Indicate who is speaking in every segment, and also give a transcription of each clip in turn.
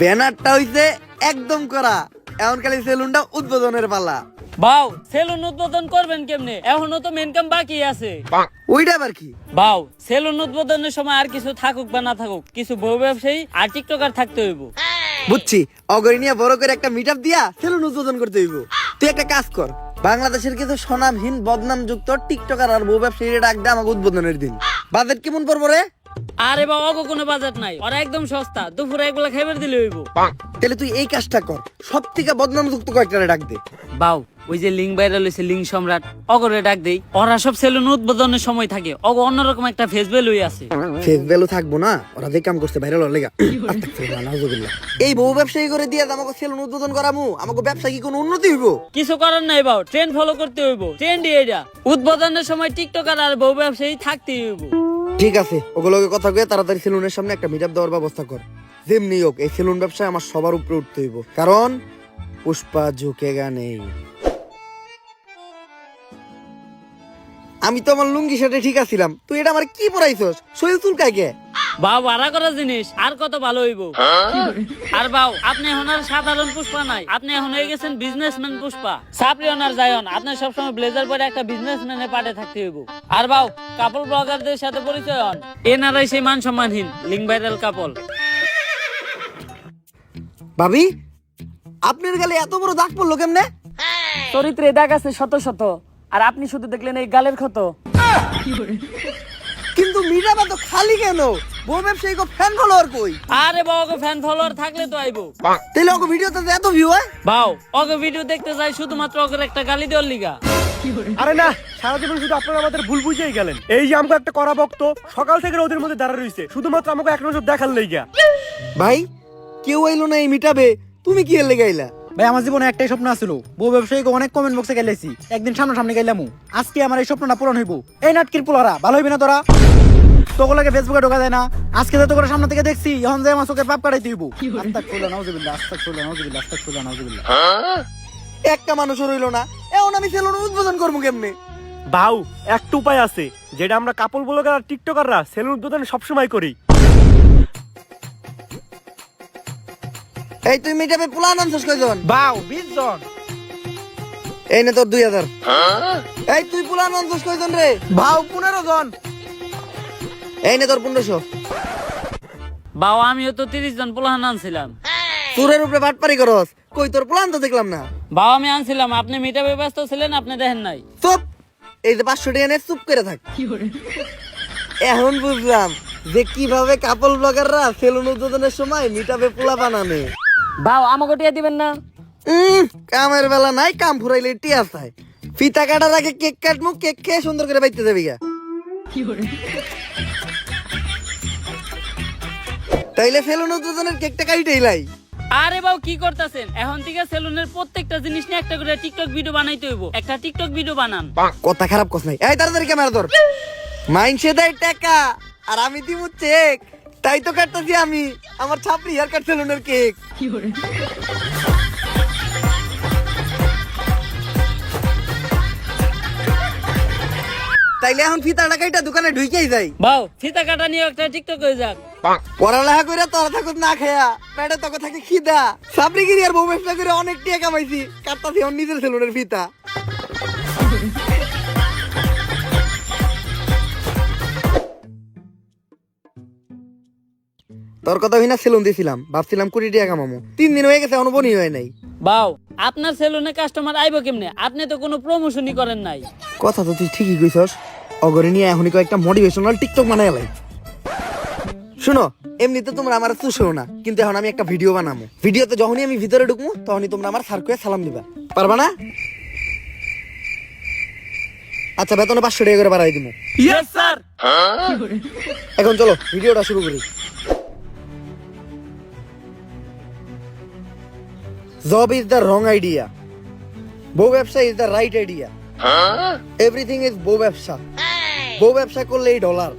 Speaker 1: ব্যানারটা হইছে একদম করা। এখন খালি সেলুনটা উদ্বোধনের পালা।
Speaker 2: বাউ সেলুন উদ্বোধন করবেন কেমনে? এখনও তো মেন কাম বাকি আছে।
Speaker 1: ওইটা আবার কি?
Speaker 2: বাউ সেলুন উদ্বোধনের সময় আর কিছু থাকুক বা না থাকুক কিছু বউ ব্যবসায়ী আর টিকটকার থাকতে হইব।
Speaker 1: বুঝছি। অগরি নিয়ে বড় করে একটা মিট দিয়া সেলুন উদ্বোধন করতে হইব। তুই একটা কাজ কর বাংলাদেশের কিছু স্বনামহীন বদনাম যুক্ত টিকটকার আর বউ ব্যবসায়ীরা ডাক দে আমাকে উদ্বোধনের দিন। বাজেট কেমন পড়ব রে?
Speaker 2: আরে বাবা অগো কোনো বাজেট নাই। ওরা একদম সস্তা। দুপুরে একবেলা খাইবার দিলে হইব।
Speaker 1: তাহলে তুই এই কাজটা কর। সব থেকে বদনাম যুক্ত কয়েকটা ডাক দে।
Speaker 2: বাউ ওই যে লিঙ্ক ভাইরাল হয়েছে লিঙ্ক সম্রাট অগরে ডাক দেই। ওরা সব সেলুন উদ্বোধনের সময় থাকে। অগ অন্যরকম একটা ফেস ভ্যালুই আছে।
Speaker 1: ফেস ভ্যালু থাকব না। ওরা যে কাম করছে ভাইরাল হওয়ার লেগা। আস্তাগফিরুল্লাহ, নাউজুবিল্লাহ। এই বউ ব্যবসায়ী করে দিয়ে আমাকে সেলুন উদ্বোধন করামু আমাকে ব্যবসা কি কোনো উন্নতি হইব?
Speaker 2: কিছু করার নাই বাউ ট্রেন্ড ফলো করতে হইব। ট্রেন্ড এটা। উদ্বোধনের সময় টিকটকার আর বউ ব্যবসায়ী থাকতেই হইব।
Speaker 1: ঠিক আছে, ওগুলোকে কথা কয়ে তাড়াতাড়ি সেলুনের সামনে একটা মিট দেওয়ার ব্যবস্থা কর। যেমনি হোক, এই সেলুন ব্যবসায় আমার সবার উপরে উঠতে হইব। কারণ, পুষ্পা ঝুঁকে নেই আমি তো আমার লুঙ্গি শার্টে ঠিক আছিলাম। তুই এটা আমার কি পরাইছস? শরীর চুলকায় কে?
Speaker 2: বাউ ভাড়া করা জিনিস আর কত ভালো হইব? আর বাউ আপনি এখন আর সাধারণ পুষ্পা নাই। আপনি এখন হয়ে গেছেন বিজনেসম্যান পুষ্পা। সাপরি ওনার যায়ন আপনি সবসময় ব্লেজার পরে একটা বিজনেসম্যানের পাটে থাকতে হইব। আর বাউ কাপল ব্লগারদের সাথে পরিচয় হন। এনারাই সেই মান সম্মানহীন লিঙ্ক ভাইরাল কাপল
Speaker 1: ভাবি আপনার গালে এত বড় দাগ পড়ল কেমনে?
Speaker 2: চরিত্রে দাগ আছে শত শত আর আপনি শুধু দেখলেন এই গালের ক্ষত।
Speaker 1: কিন্তু মিটাবা তো খালি কেন? বউ ব্যবসায়ী কো ফ্যান ফলোয়ার কই?
Speaker 2: আরে বাবা ফ্যান ফলোয়ার থাকলে তো আইবো।
Speaker 1: তাহলে ওকে ভিডিওতে এত ভিউ হয়
Speaker 2: বাও ওকে ভিডিও দেখতে যাই শুধুমাত্র ওকে একটা গালি দেওয়ার লিগা।
Speaker 3: আরে না সারা জীবন শুধু আপনারা আমাদের ভুল বুঝেই গেলেন। এই যে আমাকে একটা করা ভক্ত সকাল থেকে ওদের মধ্যে দাঁড়া রয়েছে শুধুমাত্র আমাকে এক নজর দেখার লেগা।
Speaker 1: ভাই কেউ আইলো না এই মিটাবে তুমি কি এর লেগে আইলা?
Speaker 4: ভাই আমার জীবনে একটাই স্বপ্ন আছিল। বউ ব্যবসায়ীকে অনেক কমেন্ট বক্সে গেলেছি একদিন সামনে সামনে গেলাম। আজকে আমার এই স্বপ্নটা পূরণ হইব। এই নাটকির পোলারা ভালো হইবি না তোরা? তোগুলোকে ফেসবুকে ঢোকা যায় না। আজকে তো তোকে সামনে থেকে দেখছি এখন যে আমার চোখের পাপ কাটাই দিব। আস্তাক ফুল্লা নাউজুবিল্লাহ আস্তাক ফুল্লা নাউজুবিল্লাহ আস্তাক ফুল্লা নাউজুবিল্লাহ।
Speaker 1: একটা মানুষ রইল না। এখন আমি সেলুন উদ্বোধন করব কেমনে?
Speaker 3: বাউ একটা উপায় আছে যেটা আমরা কাপড় ব্লগার আর টিকটকাররা সেলুন উদ্বোধন সবসময় করি।
Speaker 1: এই তুই মিটাবে পোলা আনছস কয়জন?
Speaker 4: বাউ বিশ জন।
Speaker 1: এই নে তোর দুই হাজার। এই তুই পোলা আনছস কয়জন রে?
Speaker 4: ভাও পনেরো জন।
Speaker 1: এই নে তোর পনেরোশো।
Speaker 2: বাও আমিও তো তিরিশ জন পোলাহান আনছিলাম।
Speaker 1: চুরের উপরে বাটপারি করস। কই তোর প্লান তো দেখলাম না।
Speaker 2: বাবা আমি আনছিলাম আপনি মিটাবে ব্যস্ত ছিলেন আপনি দেখেন নাই।
Speaker 1: চুপ! এই যে পাঁচশো টাকা নে চুপ করে থাক। এখন বুঝলাম যে কীভাবে কাপল ব্লগাররা সেলুন উদ্বোধনের সময় মিটাবে পোলা বানানে।
Speaker 2: বাও আমাকে টিয়া দিবেন না?
Speaker 1: উম, কামের বেলা নাই কাম ফুরাইলে টিয়া চাই ফিতা কাটার আগে কেক কাটমু কেক খেয়ে সুন্দর করে বাইতে যাবি গা। তাইলে সেলুন উদ্বোধনের কেকটা কাইটেই লাই।
Speaker 2: আরে বাউ কি করতেছেন? এখন থেকে সেলুনের প্রত্যেকটা জিনিস নিয়ে একটা করে টিকটক ভিডিও বানাইতে হইব। একটা টিকটক ভিডিও বানান।
Speaker 1: কথা খারাপ কস নাই। এই তাড়াতাড়ি ক্যামেরা ধর। মাইনসে দেয় টাকা আর আমি দিব চেক তাই তো কাটতেছি আমি আমার ছাপড়ি হেয়ার কাট সেলুনের কেক। তাইলে এখন ফিতা টাকাইটা দোকানে ঢুকেই যাই।
Speaker 2: বাউ ফিতা কাটা নিয়ে একটা টিকটক হয়ে যাক।
Speaker 1: পড়ালেখা করে তোরা থাকুক না খেয়া পেটে তোকে থাকে খিদা। সাবরিগিরি আর বউ ব্যবসা করে অনেক টিয়া কামাইছি কাটতাছি ওর নিজের সেলুনের ফিতা। তোর কথা হইনা সেলুন দিছিলাম ভাবছিলাম কোটি টাকা কামামো। তিন দিন হয়ে গেছে অনুবনই হয় নাই।
Speaker 2: বাউ আপনার সেলুনে কাস্টমার আইবো কেমনে? আপনি তো কোনো প্রমোশনই করেন নাই।
Speaker 1: কথা তো তুই ঠিকই কইছস। অগরে নিয়ে এখনই কয়েকটা মোটিভেশনাল টিকটক বানাই লাই। শুনো এমনিতে তোমরা আমার চুষেও না কিন্তু এখন আমি একটা ভিডিও বানাবো ভিডিওতে যখনই আমি ভিতরে ঢুকবো তখনই তোমরা আমার সার সালাম দিবা। পারবা না? আচ্ছা বেতনে পাঁচশো টাকা করে বাড়াই দিব
Speaker 2: ইয়েস স্যার
Speaker 1: এখন চলো ভিডিওটা শুরু করি। Job is the wrong idea বউ ব্যবসা is the right idea everything is বউ ব্যবসা. বউ ব্যবসা করলে এই dollar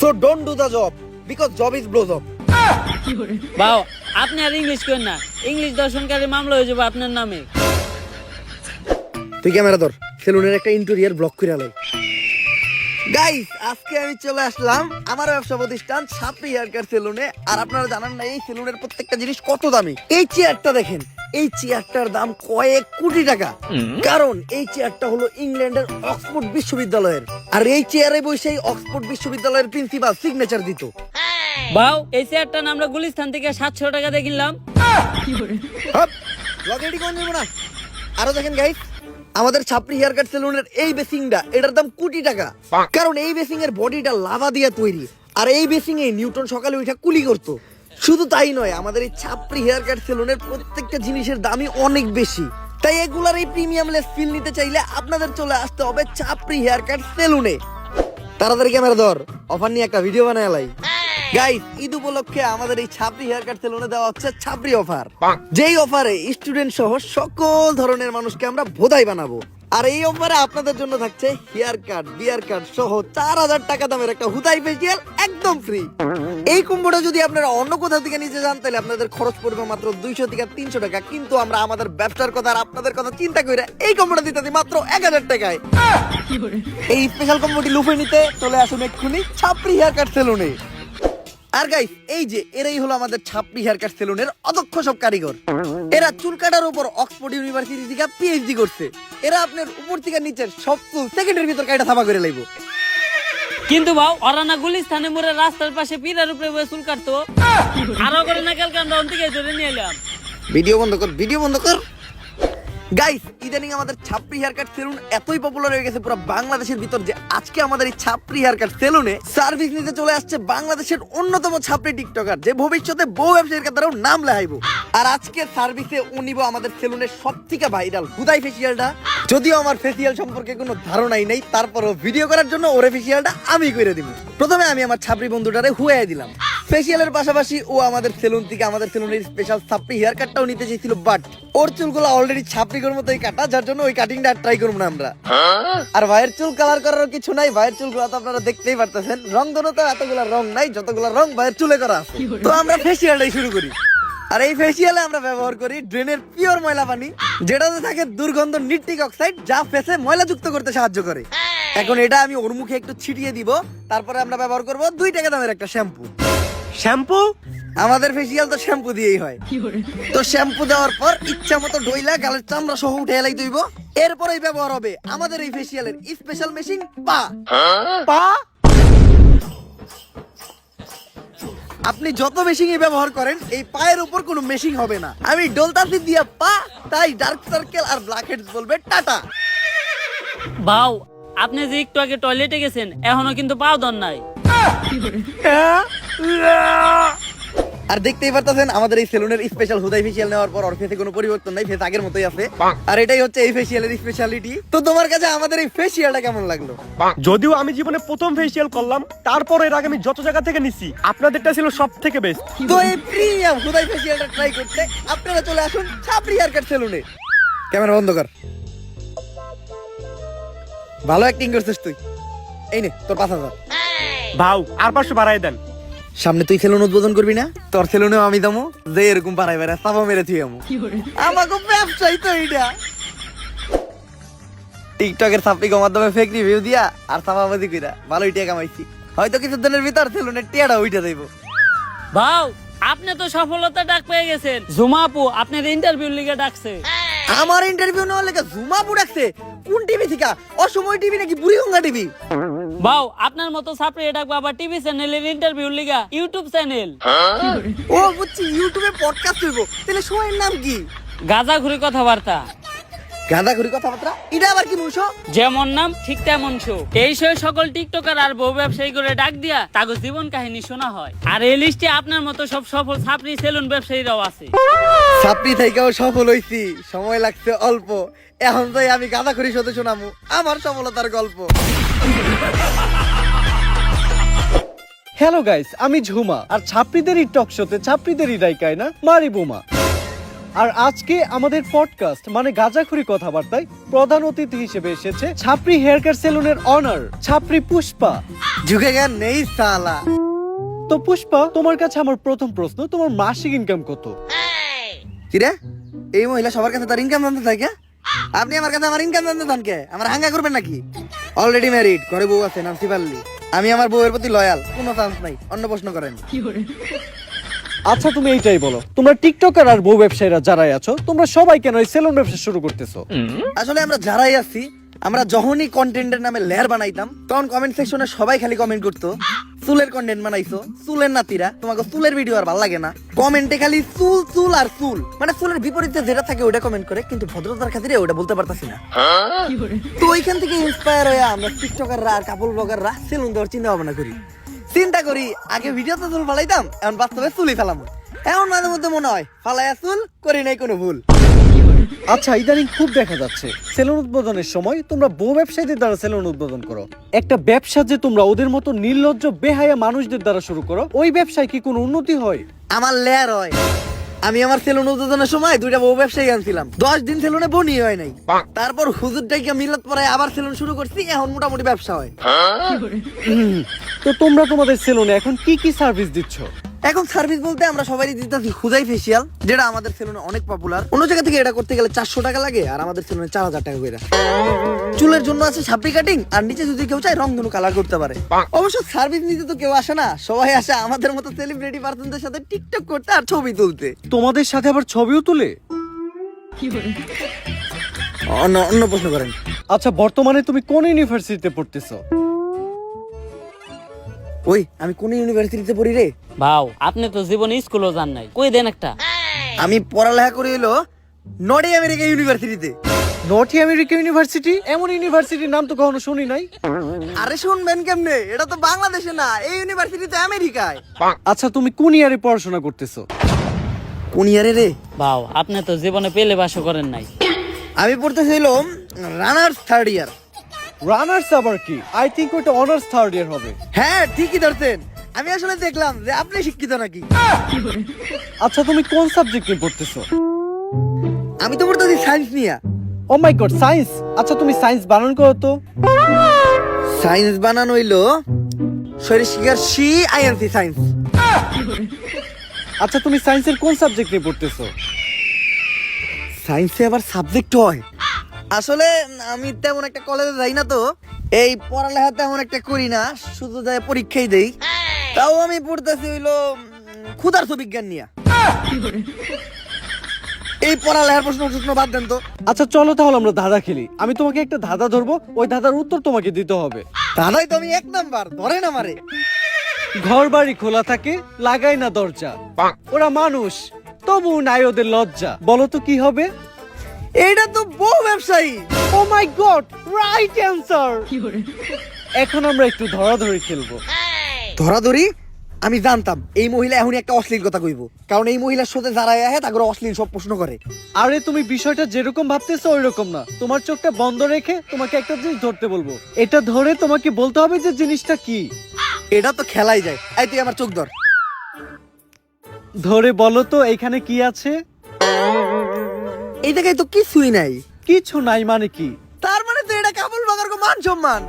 Speaker 1: so don't do the job because job is blow job
Speaker 2: বাউ আপনি আর ইংলিশ করেন না। ইংলিশ দর্শনকারী মামলা হয়ে যাবে আপনার নামে।
Speaker 1: তুই ক্যামেরা ধর সেলুনের একটা ইন্টেরিয়ার ব্লক করে আলাই গাইস আজকে আমি চলে আসলাম আমার ব্যবসা প্রতিষ্ঠান সাপড়ি হেয়ার কেয়ার সেলুনে। আর আপনারা জানেন না এই সেলুনের প্রত্যেকটা জিনিস কত দামি? এই চেয়ারটা দেখেন। এই চেয়ারটার দাম কয়েক কোটি টাকা। কারণ এই চেয়ারটা হলো ইংল্যান্ডের অক্সফোর্ড বিশ্ববিদ্যালয়ের। আর এই চেয়ারে বসে অক্সফোর্ড বিশ্ববিদ্যালয়ের প্রিন্সিপাল সিগনেচার দিত।
Speaker 2: বাউ এই চেয়ারটা আমরা গুলিস্তান থেকে সাতশো টাকা দিয়ে কিনলাম।
Speaker 1: কোন না। আরও দেখেন গাইস আমাদের ছাপড়ি হেয়ার কাট সেলুনের এই বেসিংটা এটার দাম কোটি টাকা। কারণ এই বেসিং এর বডিটা লাভা দিয়ে তৈরি। আর এই বেসিং এ নিউটন সকালে ওইটা কুলি করতো। শুধু তাই নয় আমাদের এই ছাপড়ি হেয়ার কাট সেলুনের প্রত্যেকটা জিনিসের দামই অনেক বেশি। তাই এগুলার এই প্রিমিয়াম লেস ফিল নিতে চাইলে আপনাদের চলে আসতে হবে ছাপড়ি হেয়ার কাট সেলুনে তাড়াতাড়ি ক্যামেরা ধর অফার নিয়ে একটা ভিডিও বানায় লাই। গাইস ঈদ উপলক্ষে আমাদের এই ছাপড়ি হেয়ার কাট সেলুনে দেওয়া হচ্ছে ছাপড়ি অফার যেই অফারে স্টুডেন্ট সহ সকল ধরনের মানুষকে আমরা ভোদাই বানাবো। আর এই অফারে আপনাদের জন্য থাকছে হেয়ার কাট বিয়ার কাট সহ চার হাজার টাকা দামের একটা হুদাই ফেসিয়াল একদম ফ্রি এই কুম্ভটা যদি আপনারা অন্য কোথাও থেকে নিতে যান তাহলে আপনাদের খরচ পড়বে মাত্র দুইশো থেকে তিনশো টাকা। কিন্তু আমরা আমাদের ব্যবসার কথা আর আপনাদের কথা চিন্তা করে এই কুম্ভটা দিতে মাত্র এক হাজার টাকায়। এই স্পেশাল কম্বোটি লুফে নিতে চলে আসুন এক্ষুনি ছাপড়ি হেয়ার কাট সেলুনে আর গাইস এই যে, এরাই হলো আমাদের ছাপড়ি হেয়ার কাট সেলুনের অদক্ষ সব কারিগর। এরা চুল কাটার উপর অক্সফোর্ড ইউনিভার্সিটি থেকে পিএইচডি করছে। এরা আপনার উপর থেকে নিচের সব চুল সেকেন্ডের ভিতর কাটা থাবা করে লাইব।
Speaker 2: কিন্তু বাউ ওরা না গুলিস্তানে মোড়ে রাস্তার পাশে পিলার উপরে বসে চুল কাটতো। আরও করে না কালকে আমরা অন থেকে ধরে নিয়ে এলাম।
Speaker 1: ভিডিও বন্ধ কর ভিডিও বন্ধ কর। গাইস ইদানিং আমাদের ছাপড়ি হেয়ার কাট সেলুন এতই পপুলার হয়ে গেছে পুরো বাংলাদেশের ভিতর যে আজকে আমাদের এই ছাপড়ি হেয়ার কাট সেলুনে সার্ভিস নিতে চলে আসছে বাংলাদেশের অন্যতম ছাপড়ি টিকটকার যে ভবিষ্যতে বহু ব্যবসায়ীর কাতারেও নাম লেহাইবো। আর আজকে সার্ভিসে ও নিব আমাদের সেলুনের সব থেকে ভাইরাল হুদাই ফেসিয়ালটা যদিও আমার ফেসিয়াল সম্পর্কে কোনো ধারণাই নেই, তারপরও ভিডিও করার জন্য ওরে ফেসিয়ালটা আমি করে দিব। প্রথমে আমি আমার ছাপড়ি বন্ধুটারে হুয়াই দিলাম। ফেসিয়ালের পাশাপাশি ও আমাদের সেলুন থেকে আমাদের সেলুনের স্পেশাল ছাপড়ি হেয়ার কাটটাও নিতে চেয়েছিল বাট ওর চুলগুলো অলরেডি ছাপড়ির মতোই কাটা, যার জন্য ওই কাটিংটা ট্রাই করব না আমরা। আর ভাইয়ের চুল কালার করার কিছু নাই, ভাইয়ের চুলগুলো তো আপনারা দেখতেই পারতেছেন। রং ধরো তো এতগুলা রং নাই, যতগুলা রং ভাইয়ের চুলে করা আছে। তো আমরা ফেসিয়ালটাই শুরু করি। আর এই ফেসিয়ালে আমরা ব্যবহার করি ড্রেনের পিওর ময়লা পানি যেটাতে থাকে দুর্গন্ধ নিট্রিক অক্সাইড যা ফেসে ময়লা যুক্ত করতে সাহায্য করে। এখন এটা আমি ওর মুখে একটু ছিটিয়ে দিব তারপরে আমরা ব্যবহার করব দুই টাকা দামের একটা শ্যাম্পু
Speaker 3: শ্যাম্পু
Speaker 1: আমাদের ফেসিয়াল তো শ্যাম্পু দিয়েই হয়। তো শ্যাম্পু দেওয়ার পর ইচ্ছা মতো ডইলা গালের চামড়া সহ উঠে এলাই দইব এরপরেই ব্যবহার হবে আমাদের এই ফেসিয়ালের স্পেশাল মেশিন পা।
Speaker 3: পা?
Speaker 1: আপনি যত মেশিনই ব্যবহার করেন এই পায়ের উপর কোনো মেশিং হবে না। আমি ডলতাসি দিয়া পা তাই ডার্ক সার্কেল আর ব্ল্যাক হেডস বলবে টাটা।
Speaker 2: বাউ আপনি যে একটু আগে টয়লেটে গেছেন এখনও কিন্তু পাও দন নাই।
Speaker 1: আর দেখতেই পারতেছেন আমাদের এই সেলুনের স্পেশাল হুদাই ফেসিয়াল নেওয়ার পর ওর ফেসে কোনো পরিবর্তন নাই ফেস আগের মতোই আছে। আর এটাই হচ্ছে এই ফেসিয়ালের স্পেশালিটি তো তোমার কাছে আমাদের এই ফেসিয়ালটা কেমন লাগল?
Speaker 3: যদিও আমি জীবনে প্রথম ফেসিয়াল করলাম তারপর এর আগে আমি যত জায়গা থেকে নিছি আপনাদেরটা ছিল সব থেকে বেস্ট
Speaker 1: তো এই প্রিমিয়াম হুদাই ফেসিয়ালটা ট্রাই করতে আপনারা চলে আসুন ছাপড়ি হেয়ারকাট সেলুনে ক্যামেরা বন্ধ কর। ভালো অ্যাক্টিং করছিস তুই। এই নে তোর পাঁচ হাজার।
Speaker 3: ভাও আর পাঁচশো বাড়াই দেন।
Speaker 1: সামনে তুই সেলুন উদ্বোধন করবি না? তোর সেলুনেও আমি দামো যে এরকম পাড়াই বেড়া সাবা মেরে তুই আমু। আমাকে ব্যবসায়ী তো এইটা। টিকটকের সাপ্লিকের মাধ্যমে ফেক রিভিউ দিয়া আর সাবাবাদি কইরা ভালোই টিয়া কামাইছি। হয়তো কিছু দিনের ভিতর সেলুনের টিয়াটা উইটা দেব।
Speaker 2: ভাও আপনি তো সফলতা ডাক পেয়ে গেছেন। জুমাপু আপনার ইন্টারভিউ লিগে ডাকছে।
Speaker 1: আমার ইন্টারভিউ নেওয়ার লেগে জুমা পুড়াচ্ছে। কোন টিভি থেকে? অসময় টিভি নাকি বুড়িগঙ্গা টিভি
Speaker 2: বাউ আপনার মতো সাপড়ে এটা আবার টিভি চ্যানেলের ইন্টারভিউ লিগা ইউটিউব চ্যানেল
Speaker 1: ও বুঝছি ইউটিউবে পডকাস্ট হইব। তাহলে শোয়ের নাম কি?
Speaker 2: গাজা ঘুরে কথাবার্তা।
Speaker 1: গাঁদা ঘুরি কথাবার্তা? এটা আবার কি মুশো
Speaker 2: যেমন নাম ঠিক তেমন শো এই শো সকল টিকটকার আর বউ ব্যবসায়ী করে ডাক দিয়া তাগো জীবন কাহিনী শোনা হয়। আর এই লিস্টে আপনার মতো সব সফল ছাপড়ি সেলুন ব্যবসায়ীরাও আছে।
Speaker 1: ছাত্রী থেকেও সফল হইছি। সময় লাগছে অল্প। এখন তাই আমি গাঁদা ঘুরি শোতে শোনামু। আমার সফলতার গল্প।
Speaker 5: হ্যালো গাইস আমি ঝুমা। আর ছাত্রীদেরই টক শোতে ছাত্রীদেরই রাইকায় না? মারি বোমা। আর আজকে আমাদের পডকাস্ট মানে গাজাখুরি কথাবার্তায় প্রধান অতিথি হিসেবে এসেছে ছাপরি হেয়ার কেয়ার সেলুনের অনার ছাপরি পুষ্পা।
Speaker 1: ঝুঁকে গেন নেই সালা।
Speaker 5: তো পুষ্পা তোমার কাছে আমার প্রথম প্রশ্ন তোমার মাসিক ইনকাম কত?
Speaker 1: কিরে এই মহিলা সবার কাছে তার ইনকাম জানতে থাকে আপনি আমার কাছে আমার ইনকাম জানতে চান কে? আমার হাঙ্গা করবেন নাকি? অলরেডি ম্যারিড ঘরে বউ আছে নামসি পারলি আমি আমার বউয়ের প্রতি লয়াল কোনো চান্স নাই অন্য প্রশ্ন করেন।
Speaker 5: আচ্ছা তুমি এইটাই বলো। তোমরা টিকটকার আর বউ ব্যবসায়ীরা যারাই আছো তোমরা সবাই কেন এই সেলুন ব্যবসা শুরু করতেছো?
Speaker 1: আসলে আমরা যারাই আছি আমরা যখনই কন্টেন্টের নামে লেয়ার বানাইতাম তখন কমেন্ট সেকশনে সবাই খালি কমেন্ট করতো চুলের কন্টেন্ট বানাইছো চুলের নাতিরা তোমাকে চুলের ভিডিও আর ভালো লাগে না। কমেন্টে খালি চুল চুল আর চুল। মানে চুলের বিপরীতে যেটা থাকে ওটা কমেন্ট করে কিন্তু ভদ্রতার খাতিরে ওটা বলতে পারতাছি না। তো ওইখান থেকে ইন্সপায়ার হয়ে আমরা টিকটকাররা আর কাপল ব্লগাররা সেলুন দেওয়ার চিন্তা ভাবনা করি। চিন্তা করি আগে ভিডিওতে চুল ফালাইতাম এখন বাস্তবে চুলই ফেলাম। এমন মাঝে মধ্যে মনে হয় ফালাইয়া চুল করি নাই কোনো ভুল।
Speaker 5: আচ্ছা ইদানিং খুব দেখা যাচ্ছে। সেলুন উদ্বোধনের সময় তোমরা বউ ব্যবসায়ীদের দ্বারা সেলুন উদ্বোধন করো। একটা ব্যবসা যে তোমরা ওদের মতো নির্লজ্জ বেহায়া মানুষদের দ্বারা শুরু করো ওই ব্যবসায় কি কোনো উন্নতি হয়?
Speaker 1: আমার লেয়ার হয়। আমি আমার সেলুন উদ্বোধনের সময় দুইটা বউ ব্যবসায়ী আনছিলাম। দশ দিন সেলুনে বনি হয় নাই। তারপর হুজুর ডাইকে মিলত পরে আবার সেলুন শুরু করছি এখন মোটামুটি ব্যবসা হয়।
Speaker 5: তো তোমরা তোমাদের সেলুনে এখন কি কি সার্ভিস দিচ্ছ?
Speaker 1: এখন সার্ভিস বলতে আমরা সবাই দিতেছি খুদাই ফেসিয়াল যেটা আমাদের সেলুনে অনেক পপুলার অন্য জায়গা থেকে এটা করতে গেলে চারশো টাকা লাগে আর আমাদের সেলুনে চার হাজার টাকা করে। চুলের জন্য আছে ছাপড়ি কাটিং আর নিচে যদি কেউ চায় রং ধনু কালার করতে পারে। অবশ্য সার্ভিস নিতে তো কেউ আসে না সবাই আসে আমাদের মতো সেলিব্রিটি পার্সনদের সাথে টিকটক করতে আর ছবি তুলতে।
Speaker 5: তোমাদের সাথে আবার ছবিও তুলে?
Speaker 1: অন্য অন্য প্রশ্ন করেন।
Speaker 5: আচ্ছা বর্তমানে তুমি কোন ইউনিভার্সিটিতে পড়তেছো?
Speaker 1: ওই আমি কোন ইউনিভার্সিটিতে পড়ি রে?
Speaker 2: ভাও আপনি তো জীবনে স্কুলও যান নাই। কই দেন একটা?
Speaker 1: আমি পড়ালেখা করি হলো নর্থ আমেরিকা ইউনিভার্সিটিতে
Speaker 5: নর্থ আমেরিকা ইউনিভার্সিটি এমন ইউনিভার্সিটির নাম তো কখনো শুনি নাই।
Speaker 1: আরে শুনবেন কেমনে? এটা তো বাংলাদেশে না এই ইউনিভার্সিটি তো আমেরিকায়।
Speaker 5: আচ্ছা তুমি কোন ইয়ারে পড়াশোনা করতেছো?
Speaker 1: কোন ইয়ারে রে?
Speaker 2: ভাও আপনি তো জীবনে পেলে বাসও করেন নাই।
Speaker 1: আমি পড়তেছিল রানার্স থার্ড ইয়ার
Speaker 5: রানার্স আবার কি? আই থিঙ্ক ওটা অনার্স থার্ড ইয়ার হবে।
Speaker 1: হ্যাঁ ঠিকই ধরছেন। আমি আসলে দেখলাম যে আপনি শিক্ষিত নাকি?
Speaker 5: আচ্ছা তুমি কোন সাবজেক্ট নিয়ে পড়তেছো?
Speaker 1: আমি তো পড়তেছি সায়েন্স নিয়ে।
Speaker 5: ও মাই গড সায়েন্স আচ্ছা তুমি সায়েন্স বানান করো তো।
Speaker 1: সায়েন্স বানানো হইল শরীর শিকার সি আইএনসি সায়েন্স
Speaker 5: আচ্ছা তুমি সায়েন্সের কোন সাবজেক্ট নিয়ে পড়তেছো?
Speaker 1: সায়েন্সে আবার সাবজেক্ট হয়। আসলে আমি তেমন একটা কলেজে যাই না তো। এই পড়ালেখা তেমন একটা করি না শুধু যাই পরীক্ষাই দেই। তাও আমি পড়তেছি হইল উম, ক্ষুধার্ত বিজ্ঞান নিয়ে। এই পড়ালেখার প্রশ্ন প্রশ্ন বাদ দেন তো।
Speaker 5: আচ্ছা চলো তাহলে আমরা ধাঁধা খেলি। আমি তোমাকে একটা ধাঁধা ধরবো ওই ধাঁধার উত্তর তোমাকে দিতে হবে।
Speaker 1: দাদাই তো আমি এক নাম্বার ধরে না মারে
Speaker 5: ঘর বাড়ি খোলা থাকে লাগাই না দরজা। ওরা মানুষ তবু নাই ওদের লজ্জা। বলো তো কি হবে?
Speaker 1: এইটা তো বউ ব্যবসায়ী।
Speaker 5: Oh my God right answer এখন আমরা একটু ধরাধরি খেলব।
Speaker 1: ধরাধরি? আমি জানতাম এই মহিলা এখনই একটা অশ্লীল কথা কইব। কারণ এই মহিলার সাথে যারা আহে তাকে অশ্লীল সব প্রশ্ন করে।
Speaker 5: আরে তুমি বিষয়টা যেরকম ভাবতেছো ওই রকম না। তোমার চোখটা বন্ধ রেখে তোমাকে একটা জিনিস ধরতে বলব। এটা ধরে তোমাকে বলতে হবে যে জিনিসটা কি।
Speaker 1: এটা তো খেলাই যায়। এই তুই আমার চোখ ধর।
Speaker 5: ধরে বলো তো এখানে কি আছে?
Speaker 1: এই জায়গায় তো কিছুই নাই।
Speaker 5: কিছু নাই মানে কি?
Speaker 1: তার মানে তো এটা কাবুল বাগার কো মান সম্মান।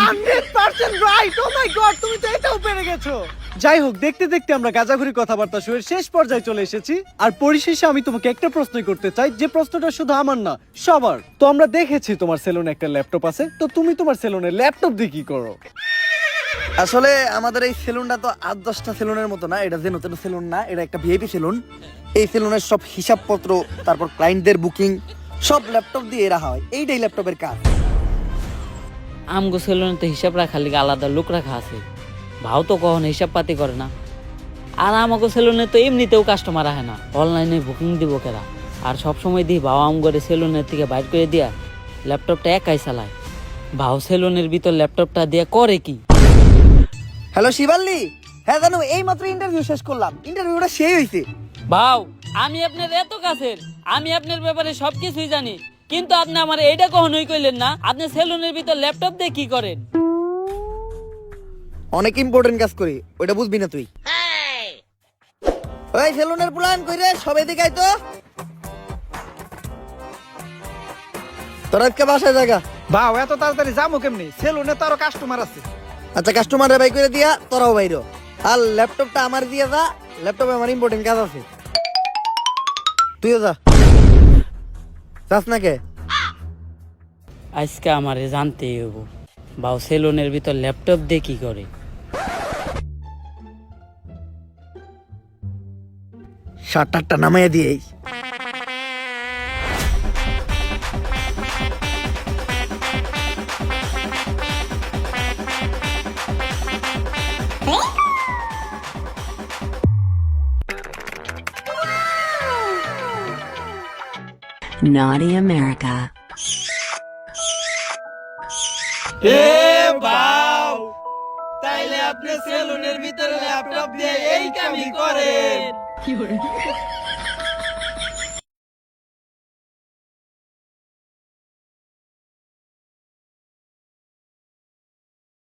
Speaker 5: Hundred percent right oh my God তুমি তো এটাও পেরে গেছো। যাই হোক দেখতে দেখতে আমরা গাজাঘুরি কথাবার্তা শুয়ে শেষ পর্যায়ে চলে এসেছি। আর পরিশেষে আমি তোমাকে একটা প্রশ্নই করতে চাই যে প্রশ্নটা শুধু আমার না সবার। তো আমরা দেখেছি তোমার সেলুনে একটা ল্যাপটপ আছে। তো তুমি তোমার সেলুনে ল্যাপটপ দিয়ে কি করো?
Speaker 1: আসলে আমাদের এই সেলুনটা তো আট দশটা সেলুনের মতো না, এটা যে নতুন সেলুন না, এটা একটা ভিআইপি সেলুন। এই সেলুনের সব হিসাবপত্র, তারপর ক্লায়েন্টদের বুকিং সব ল্যাপটপ দিয়ে রাখা হয়, এইটাই ল্যাপটপের কাজ।
Speaker 2: আমগো সেলুনে তো হিসাব রাখার লিগে আলাদা লোক রাখা আছে। ভাও তো কখন হিসাব পাতি করে না। আর আমাকে সেলুনে তো এমনিতেও কাস্টমার আহে না। অনলাইনে বুকিং দিব কেরা? আর সব সময় দিই ভাও আম করে সেলুনের থেকে বাইর করে দিয়া ল্যাপটপটা একাই চালায়। ভাও সেলুনের ভিতর ল্যাপটপটা দিয়ে করে কি?
Speaker 1: হ্যালো শিবাল্লি হ্যাঁ জানো এই মাত্র ইন্টারভিউ শেষ করলাম। ইন্টারভিউটা সেই হয়েছে
Speaker 2: ভাও আমি আপনার এত কাছের আমি আপনার ব্যাপারে সবকিছুই জানি। কিন্তু আপনি আমার এইটা কখনোই কইলেন না। আপনি সেলুনের ভিতর ল্যাপটপ দিয়ে কি করেন?
Speaker 1: অনেক ইম্পর্টেন্ট কাজ করি ওইটা বুঝবি না তুই। ওই সেলুনের প্ল্যান কইরে সবাই দিকে আয় তো। তোরা আজকে বাসায় জায়গা।
Speaker 4: বাও এত তাড়াতাড়ি যাব কেমনি? সেলুনে তো আরও কাস্টমার আছে।
Speaker 1: আচ্ছা কাস্টমারে বাই করে দিয়া তোরাও বাইর। আর ল্যাপটপটা আমার দিয়ে যা ল্যাপটপে আমার ইম্পর্টেন্ট কাজ আছে। তুইও যা। যাস না কে?
Speaker 2: আজকে আমারে জানতেই হইব।
Speaker 6: বাউ সেলুনের ভিতর ল্যাপটপ দিয়ে কি করে?
Speaker 1: শার্টারটা নামাইয়া দিয়েই।
Speaker 7: Naughty America.
Speaker 2: তাইলে আপনি সেলুনের ভিতরে ল্যাপটপ দিয়ে এই কামই করেন।